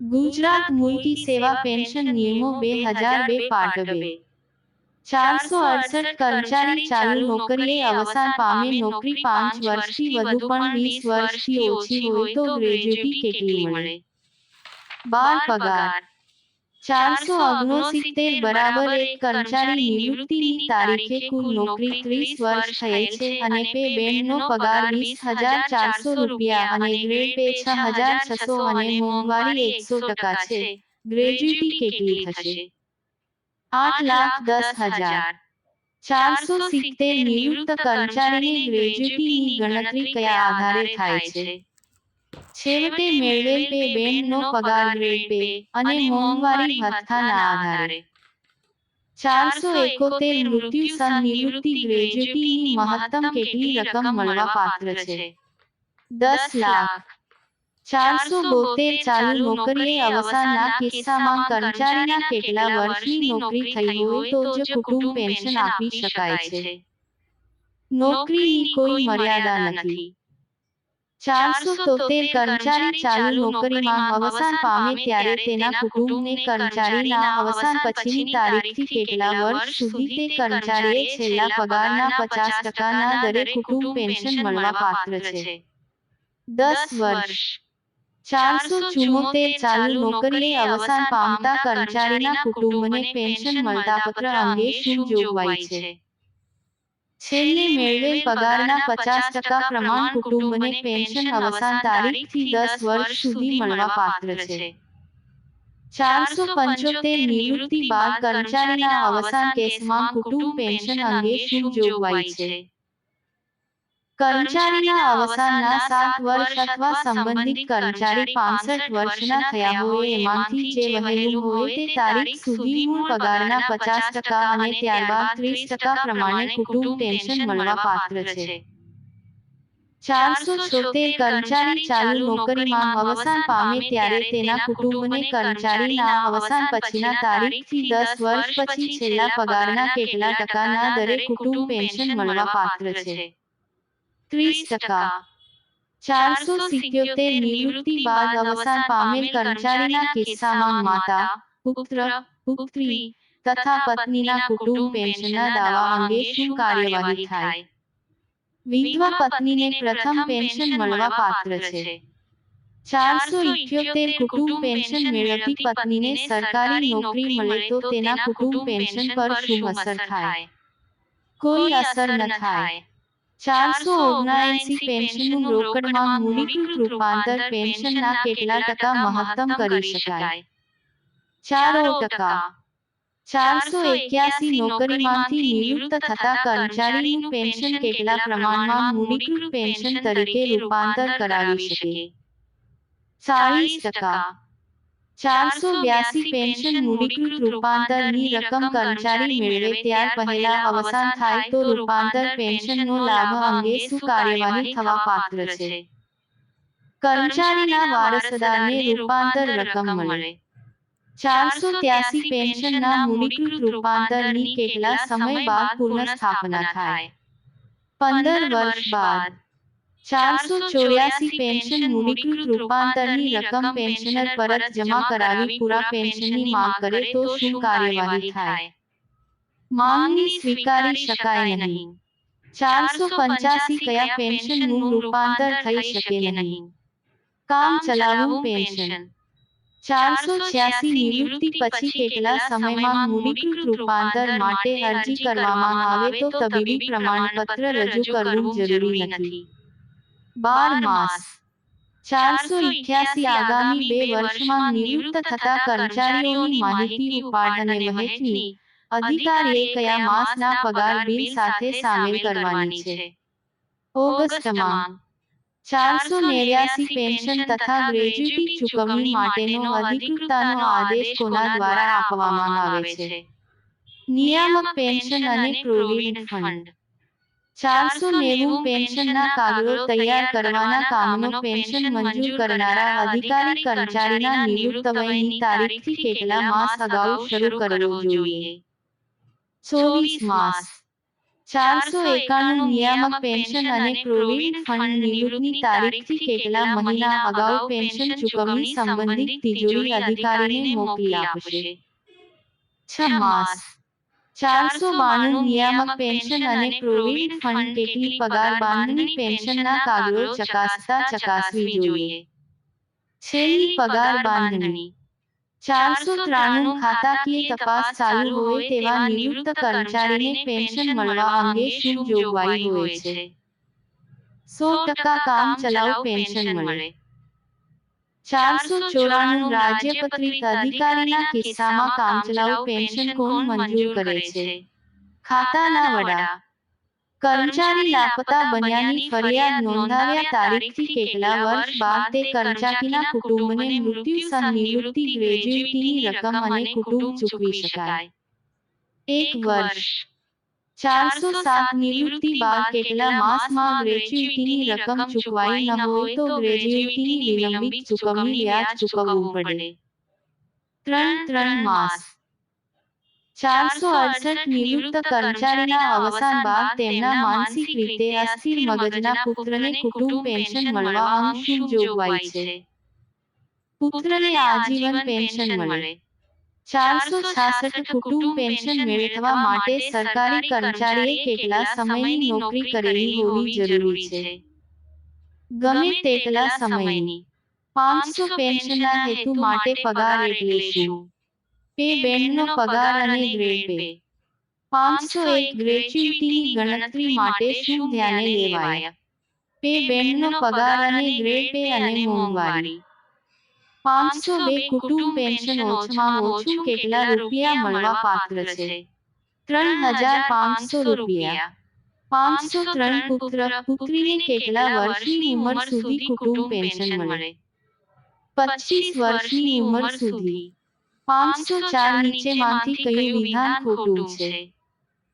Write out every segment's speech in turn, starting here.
ગુજરાત મુલકી સેવા પેન્શન નિયમો બે હજાર બે પાર્ટ બે ચારસો અડસઠ કર્મચારી ચાલુ નોકરીએ અવસાન પામે નોકરી પાંચ વર્ષથી વધુ પણ વીસ વર્ષથી ઓછી હોય તો ગ્રેજ્યુટી કેટલી મળે? બાર પગાર. ચારસો ઓગણસિત્તેર બરાબર એક કર્મચારી નિવૃત્તિની તારીખે કુલ નોકરી ત્રીસ વર્ષ થયેલ છે અને પે બેન્ડનો પગાર વીસ હજાર ચારસો રૂપિયા અને ગ્રેડ પે છ હજાર છસો અને મોંઘવારી એકસો ટકા છે. ગ્રેજ્યુટી કેટલી થશે? આઠ લાખ દસ હજાર. ચારસો સિત્તેર નિવૃત્ત કર્મચારીની ગ્રેજ્યુટીની ગણતરી કયા આધારે થાય છે? છેવટે મેળવેલ પે બેનનો પગાર પે અને મોંઘવારી ભથ્થાના આધારે. ચારસો એકોતેર મૃત્યુ સન નિવૃત્તિ ગ્રેજ્યુટીની મહત્તમ કેટલી રકમ મળવા પાત્ર છે? દસ લાખ. ચારસો બોતેર ચાલુ નોકરીએ અવસાનના કિસ્સામાં કર્મચારીના કેટલા વર્ષની નોકરી થઈ હોય તો જ કુટુંબ પેન્શન આપી શકાય છે. નોકરીની કોઈ મર્યાદા નથી. ચારસો તોતેર કર્મચારી ચાલુ નોકરીમાં અવસાન પામે ત્યારે તેના કુટુંબને કર્મચારીના અવસાન પછીની તારીખથી કેટલા વર્ષ સુધી તે કર્મચારીએ છેલ્લા પગારના પચાસ ટકાના દરે કુટુંબ પેન્શન મળવા પાત્ર છે. દસ વર્ષ. ચારસો ચુમ્મોતેર ચાલુ નોકરીએ અવસાન પામતા કર્મચારીના કુટુંબને પેન્શન મળતા પત્ર અંગે શું જોગવાઈ છે? છેલ્લે મેળવેલ પગારના પચાસ ટકા પ્રમાણ કુટુંબને પેન્શન અવસાન તારીખથી દસ વર્ષ સુધી મળવા પાત્ર છે. ચારસો પંચોતેર નિવૃત્તિ બાદ કર્મચારીના અવસાન કેસમાં કુટુંબ પેન્શન અંગે શું જોગવાઈ છે? કર્મચારીના અવસાનના સાત વર્ષ અથવા સંબંધિત કર્મચારી પાંસઠ વર્ષના થયા હોય એમાંથી જે વહેલું હોય તે તારીખ સુધી મૂળ પગારના પચાસ ટકા અને ત્યારબાદ ત્રીસ ટકા પ્રમાણે કુટુંબ પેન્શન મળવા પાત્ર છે. ચારસો છોતેર કર્મચારી ચાલુ નોકરીમાં અવસાન પામે ત્યારે તેના કુટુંબને કર્મચારીના અવસાન પછીના તારીખથી દસ વર્ષ પછી છેલ્લા પગારના કેટલા ટકાના દરે કુટુંબ પેન્શન મળવા પાત્ર છે. ત્રીસ ટકા ચારસો સિત્યોતેર નિવૃત્તિ બાદ અવસાન પામેલ કર્મચારીના કિસ્સામાં માતા પુત્ર પુત્રી તથા પત્નીના કુટુંબ પેન્શનના દાવા અંગે શું કાર્યવાહી થાય વિધવા પત્નીને પ્રથમ પેન્શન મળવા પાત્ર છે ચારસો ઇઠ્યોતેર કુટુંબ પેન્શન મેળવતી પત્નીને સરકારી નોકરી મળે તો તેના કુટુંબ પેન્શન પર શું અસર થાય કોઈ અસર ન થાય ચારસો ઓગણએંસી પેન્શનનું રોકડમાં મૂડીકૃત રૂપાંતર પેન્શનના કેટલા ટકા મહત્તમ કરી શકાય? ચારો ટકા. ચારસો એક્યાસી નોકરીમાંથી નિવૃત્ત થતા કર્મચારીનું પેન્શન કેટલા પ્રમાણમાં મૂડીકૃત પેન્શન તરીકે રૂપાંતર કરાવી શકે? ચાલીસ ટકા. ચારસો બ્યાસી પેન્શન મૂડીકૃત રૂપાંતરની રકમ કર્મચારી મેળવે ત્યાર પહેલા અવસાન થાય તો રૂપાંતર પેન્શનનો લાભ અંગે શું કાર્યવાહી થવા પાત્ર છે? કર્મચારીના વારસદારને રૂપાંતર રકમ મળે. ચારસો ત્યાસી પેન્શનના મૂડીકૃત રૂપાંતરની કેટલા સમય બાદ પૂર્ણ સ્થાપના થાય? પંદર વર્ષ બાદ. ચારસો ચોર્યાસી પેન્શન મૂડીકૃત રૂપાંતરની રકમ પેન્શનર પરત જમા કરાવી પૂરા પેન્શનની માંગ કરે તો શું કાર્યવાહી થાય માંગની સ્વીકારી શકાય નહીં ચારસો પંચાસી કયા પેન્શનનું રૂપાંતર થઈ શકે નહીં કામ ચલાવવું પેન્શન ચારસો છ્યાસી નિવૃત્તિ પછી કેટલા સમયમાં મૂડીકૃત રૂપાંતર માટે અરજી કરવામાં આવે તો તબીબી પ્રમાણપત્ર રજૂ કરવું જરૂરી નથી બાર માસ ચારસો ઇઠ્યાસી આગામી બે વર્ષમાં નિવૃત્ત થતા કર્મચારીઓની માહિતી ઉપાડ અને વહેંચણી અધિકારીએ કયા માસના પગાર બિલ સાથે સામેલ કરવાની છે? ઓગસ્ટમાં. ચારસો નેવ્યાસી પેન્શન તથા ગ્રેજ્યુટી ચૂકવણી માટેનો અધિકૃતતાનો આદેશ કોના દ્વારા આપવામાં આવે છે? નિયામક પેન્શન અને પ્રોવિડન્ટ ફંડ. ચારસો નેવું પેન્શનના કાગળો તૈયાર કરવાના કામનો પેન્શન મંજૂર કરનારા અધિકારી કર્મચારીના નિવૃત્ત વયની તારીખથી કેટલા માસ અગાઉ શરૂ કરવો જોઈએ? ચોવીસ માસ. ચારસો એકાણું નિયામક પેન્શન અને પ્રોવિડન્ટ ફંડ નિવૃત્તની તારીખથી કેટલા મહિના અગાઉ પેન્શન ચૂકવણી સંબંધિત તિજોરી અધિકારીને મોકલી આપશે. છ માસ. ચારસો બાણું નિયામક પેન્શન અને પ્રોવિડન્ટ ફંડ કેટલી પગાર બાંધણી પેન્શનના કાગળો ચકાસતા ચકાસવી જોઈએ. છેલ્લી પગાર બાંધણી. ચારસો ત્રાણું ખાતાકીય તપાસ ચાલુ હોય તેવા નિવૃત્ત કર્મચારીને પેન્શન મળવા અંગે શું જોગવાઈ હોય છે. સો ટકા કામ ચલાવ પેન્શન મળે. ચારસો ચોરાણું રાજ્યપત્રિત અધિકારીના કિસ્સામાં કામચલાઉ પેન્શન કોણ મંજૂર કરે છે? ખાતાના વડા. કર્મચારી લાપતા બન્યાની ફરિયાદ નોંધાવ્યા તારીખથી કેટલા વર્ષ બાદ તે કર્મચારીના કુટુંબને મૃત્યુ સહ નિવૃત્તિ ગ્રેજ્યુટીની રકમ અને કુટુંબ ચૂકવી શકાય. એક વર્ષ. ચારસો સાત નિવૃત્તિ બાદ કેટલા માસમાં ગ્રેજ્યુટીની રકમ ચૂકવાઈ ન હોય તો ગ્રેજ્યુટીની વિલંબિત ચૂકવણી વ્યાજ ચૂકવવું પડે. ત્રણ ત્રણ માસ. ચારસો અડસઠ નિવૃત્ત કર્મચારીના અવસાન બાદ તેમના માનસિક રીતે અસ્થિર મગજના પુત્રને કુટુંબ પેન્શન મળવા અંગ જોગવાઈ છે. પુત્રને આજીવન પેન્શન મળે. ચારસો છાસઠ કુટુંબ પેન્શન મેળવવા માટે સરકારી કર્મચારીએ કેટલા સમયની નોકરી કરેલી હોવી જરૂરી છે? ગમે તેટલા સમયની પાંચસો પેન્શનના હેતુ માટે પગાર એટલે શું? પે બેન્ડનો પગાર અને ગ્રેડ પે. પાંચસો એક ગ્રેચ્યુટીની ગણતરી માટે શું ધ્યાને લેવાય? પે બેન્ડનો પગાર અને ગ્રેડ પે અને મોંઘવારી. પાંચસો બે કુટુંબ પેન્શન ઓછામાં ઓછું કેટલા રૂપિયા મળવા પાત્ર છે? ત્રણ હજાર પાંચસો રૂપિયા. પાંચસો ત્રણ પુત્ર પુત્રીને કેટલા વર્ષની ઉંમર સુધી કુટુંબ પેન્શન મળે? પચીસ વર્ષની ઉંમર સુધી. પાંચસો ચાર નીચેમાંથી કયું વિધાન ખોટું છે?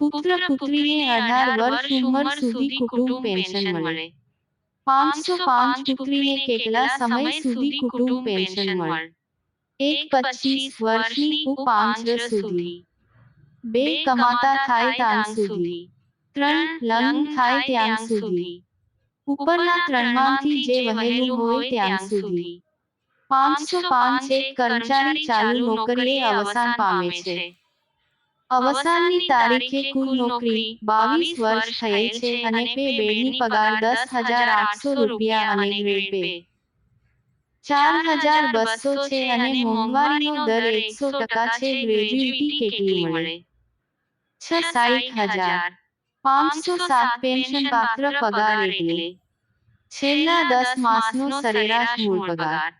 પુત્ર પુત્રીને અઢાર વર્ષ ઉંમર સુધી કુટુંબ પેન્શન મળે. પાંચસો પાંચ પુત્રીને કેટલા સમય સુધી કુટુંબ પેન્શન મળે? એક પચીસ વર્ષની ઉ પાંચ સુધી. બે કમાતા થાય ત્યાં સુધી. ત્રણ લગ્ન થાય ત્યાં સુધી. ઉપરના ત્રણમાંથી જે વહેલું હોય ત્યાં સુધી. પાંચસો પાંચ એક કર્મચારી ચાલુ નોકરીએ અવસાન પામે છે. અવસાનની તારીખે કુલ નોકરી બાવીસ વર્ષ થયેલ છે અને પે બેડની પગાર દસ હજાર આઠસો રૂપિયા અને ગ્રેડ પે ચાર હજાર બસો છે અને મોંઘવારીનો દર એકસો ટકા છે ગ્રેજ્યુટી કેટલી મળે? છ સાઠ હજાર. પાંચસો સાત પેન્શન પાત્ર પગાર એટલે. છેલ્લા દસ માસનો સરેરાશ મૂળ પગાર.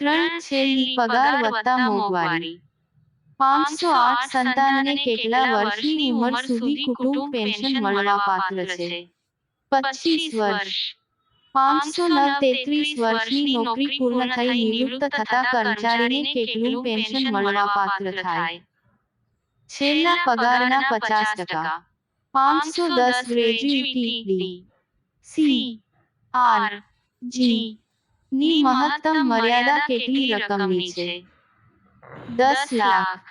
ત્રણ છેલ્લી પગાર વત્તા મોંઘવારી. પાંચસો આઠ સંતાનને કેટલા વર્ષની ઉંમર સુધી કુટુંબ પેન્શન મળવા પાત્ર છે પચીસ વર્ષ પાંચસો નવ તેત્રીસ વર્ષની નોકરી પૂર્ણ થઈ નિવૃત્ત થતા કર્મચારીને કેટલું પેન્શન મળવા પાત્ર થાય છેલ્લા પગારના પચાસ ટકા પાંચસો દસ gratuity D C R G ની મહત્તમ મર્યાદા કેટલી રકમની છે દસ લાખ.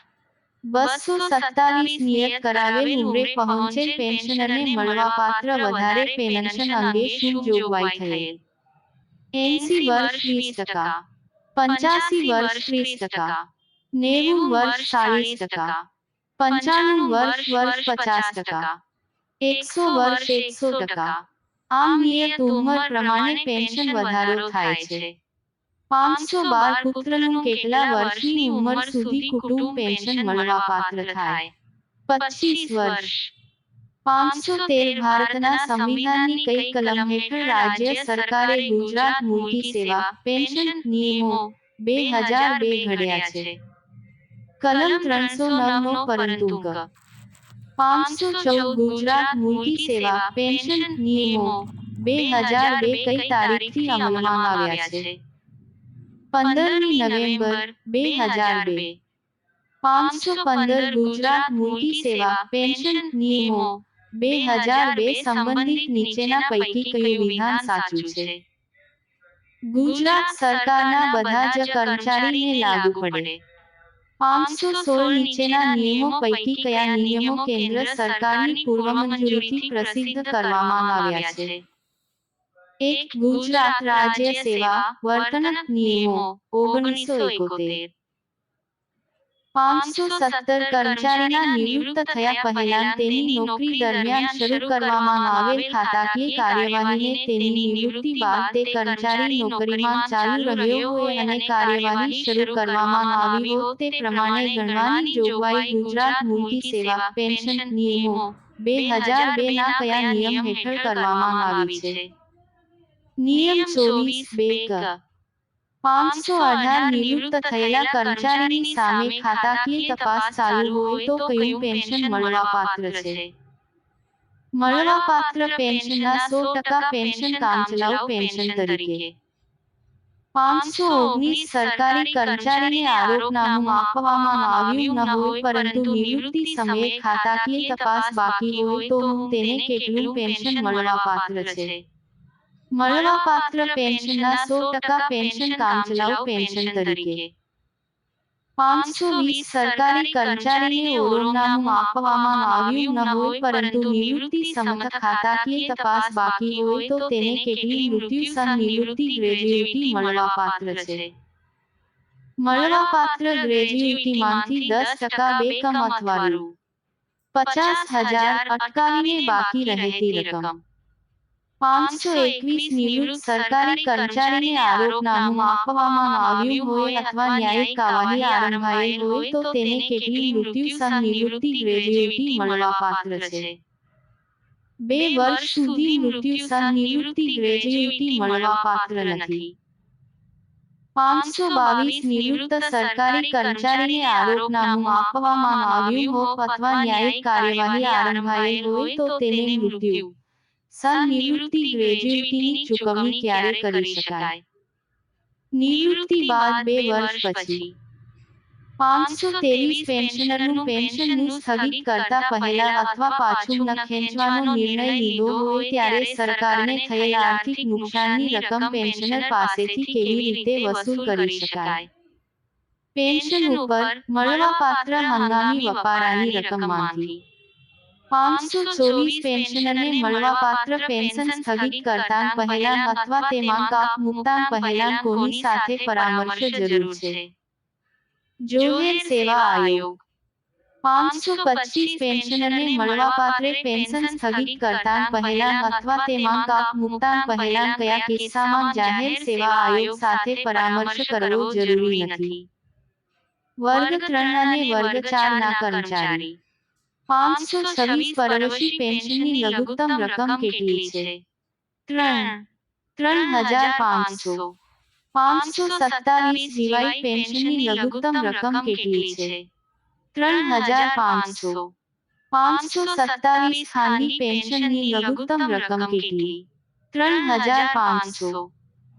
બસો સત્તાવીસ નિયત કરાવેલ ઉમરે પહોંચેલ પેન્શનરને મળવાપાત્ર વધારે પેન્શન અંગે શું જોગવાઈ થયેલ. એસી વર્ષ વીસ ટકા. પંચાસી વર્ષ ત્રીસ ટકા. નેવું વર્ષ ચાલીસ ટકા. પંચાણું વર્ષ વર્ષ પચાસ ટકા. એકસો વર્ષ એકસો ટકા. આમ નિયત ઉંમર પ્રમાણે પેન્શન વધારો થાય છે. પાંચસો બાર પુત્રનું કેટલા વર્ષની ઉંમર સુધી કુટુંબ પેન્શન મળવા પાત્ર થાય પચીસ વર્ષ પાંચસો તેર ભારતના સંવિધાનની કઈ કલમ હેઠળ રાજ્ય સરકારે ગુજરાત મૂળકી સેવા પેન્શન નિયમો બે હજાર બે ઘડ્યા છે કલમ ત્રણસો નવ નો પરંતુ ક પાંચસો ચૌદ ગુજરાત મૂળકી સેવા પેન્શન નિયમો બે હજાર બે કઈ તારીખથી અમલમાં આવ્યા છે પંદરમી નવેમ્બર બે હજાર બે પાંચસો પંદર ગુજરાત મૂળકી સેવા પેન્શન નિયમો બે હજાર બે સંબંધિત નીચેના પૈકી કયું વિધાન સાચું છે ગુજરાત સરકારના બધા જ કર્મચારીને લાગુ પડે પાંચસો સોળ નીચેના નિયમો પૈકી કયા નિયમો કેન્દ્ર સરકારની પૂર્વમંજૂરીથી પ્રસિદ્ધ કરવામાં આવ્યા છે એક ગુજરાત રાજ્ય સેવા વર્તન નિયમો ઓગણીસો એકોતેર. પાંચસો સત્તર કર્મચારીના નિવૃત્ત થયા પહેલા તેની નોકરી દરમિયાન શરૂ કરવામાં આવેલ ખાતાકીય કાર્યવાહીને તેની નિવૃત્તિ બાદ તે કર્મચારી નોકરીમાં ચાલુ રહ્યો હોય અને કાર્યવાહી શરૂ કરવામાં આવી હોય તે પ્રમાણે ગણવાની જોગવાઈ ગુજરાત મૂલકી સેવા પેન્શન નિયમો બે હજાર બે ના કયા નિયમ હેઠળ કરવામાં આવી છે? નિયમ ચોવીસ બે ક પાંચસો અઢાર નિવૃત્ત થયેલા કર્મચારીની સામે ખાતાકીય તપાસ ચાલુ હોય તો કયું પેન્શન મળવાપાત્ર છે? મળવાપાત્ર પેન્શનના સો ટકા પેન્શન કામચલાઉ પેન્શન તરીકે. પાંચસો ઓગણીસ સરકારી કર્મચારીને આરોપનામું આપવામાં આવ્યું ન હોય પરંતુ નિવૃત્તિ સમયે ખાતાકીય તપાસ બાકી હોય તો હું તેને કેટલું પેન્શન મળવાપાત્ર છે? મળવાપાત્ર પેન્શનના સો ટકા પેન્શન કામચલાઉ પેન્શન તરીકે પાંચસો વીસ સરકારી કર્મચારીને ઓરોનામું આપવામાં આવ્યું ન હોય પરંતુ નિવૃત્તિ સમથ ખાતાકીય તપાસ બાકી હોય તો તેને કેટલી મૃત્યુ સહ નિવૃત્તિ ગ્રેજ્યુટી મળવાપાત્ર છે મળવાપાત્ર ગ્રેજ્યુટીમાંથી દસ ટકા બે કમ અથવા રૂ પચાસ હજાર અટકાવીને બાકી રહેતી રકમ પાંચસો એકવીસ નિવૃત્ત સરકારી કર્મચારીને આરોપનામું આપવામાં આવ્યું હોય અથવા ન્યાયિક કાર્યવાહી આરંભાયેલ હોય તો તેને કેટલી મૃત્યુ સહ નિવૃત્તિ ગ્રેજ્યુટી મળવાપાત્ર છે. બે વર્ષ સુધી મૃત્યુ સહ નિવૃત્તિ ગ્રેજ્યુટી મળવાપાત્ર નથી. પાંચસો બાવીસ નિવૃત્ત સરકારી કર્મચારીને આરોપનામું આપવામાં આવ્યું હોય અથવા ન્યાયિક કાર્યવાહી આરંભાયેલ હોય તો તેને મૃત્યુ. સનિવૃત્તિ ગ્રેજ્યુટીની ચૂકવણી ક્યારે કરી શકાય? નિવૃત્તિ બાદ બે વર્ષ પછી. પાંચસો ત્રેવીસ પેન્શનરનું પેન્શનનું સ્થગિત કરતા પહેલા અથવા પાછું ન ખેંચવાનો નિર્ણય લીધો હોય ત્યારે સરકારને થયેલ આર્થિક નુકસાનની રકમ પેન્શનર પાસેથી કેવી રીતે વસૂલ કરી શકાય? પેન્શન ઉપર મળવાપાત્ર હંગામી વપારાની રકમમાંથી. પાંચસો ચોવીસ પેન્શનરને મળવાપાત્ર પેન્શન સ્થગિત કરતા પહેલા અથવા તેમાં કાપ મુકતા પહેલા કોની સાથે પરામર્શ જરૂર છે જોયેલ સેવા આયોગ પાંચસો પચીસ પેન્શનરને મળવાપાત્ર પેન્શન સ્થગિત કરતા પહેલા અથવા તેમાં કાપ મુકતા પહેલા કયા કિસ્સામાં જાહેર સેવા આયોગ સાથે પરામર્શ કરવો જરૂરી નથી વર્ગ ત્રણ અને વર્ગ ચાર ના કર્મચારી પાંચસો છવ્વીસ પરવશી પેન્શનની લઘુત્તમ રકમ કેટલી છે ત્રણ ત્રણ હજાર પાંચસો પાંચસો સત્તાવીસ જીવાય પેન્શનની લઘુત્તમ રકમ કેટલી છે ત્રણ હજાર પાંચસો પાંચસો સત્તાવીસ ખાનગી પેન્શનની લઘુત્તમ રકમ કેટલી ત્રણ હજાર પાંચસો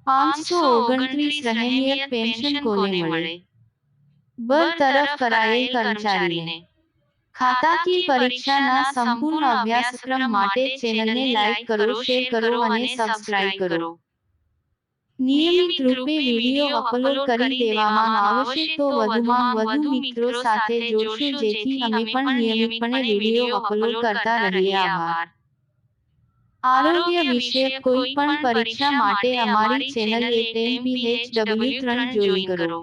પાંચસો ઓગણત્રીસ રહેમિયત પેન્શન કોને મળે બરતરફ કરાયેલ કર્મચારીને ખાતાકીય પરીક્ષાના સંપૂર્ણ અભ્યાસક્રમ માટે ચેનલને લાઈક કરો શેર કરો અને સબસ્ક્રાઇબ કરો નિયમિત રૂપે વિડીયો અપલોડ કરી દેવામાં આવશે તો વધુમાં વધુ મિત્રો સાથે જોડશું જેથી અમે પણ નિયમિતપણે વિડીયો અપલોડ કરતા રહીએ આભાર આરોગ્ય વિષયક કોઈ પણ પરીક્ષા માટે અમારી ચેનલ એટ એમપીએચ ડબલ્યુ ત્રણ જોઈ કરો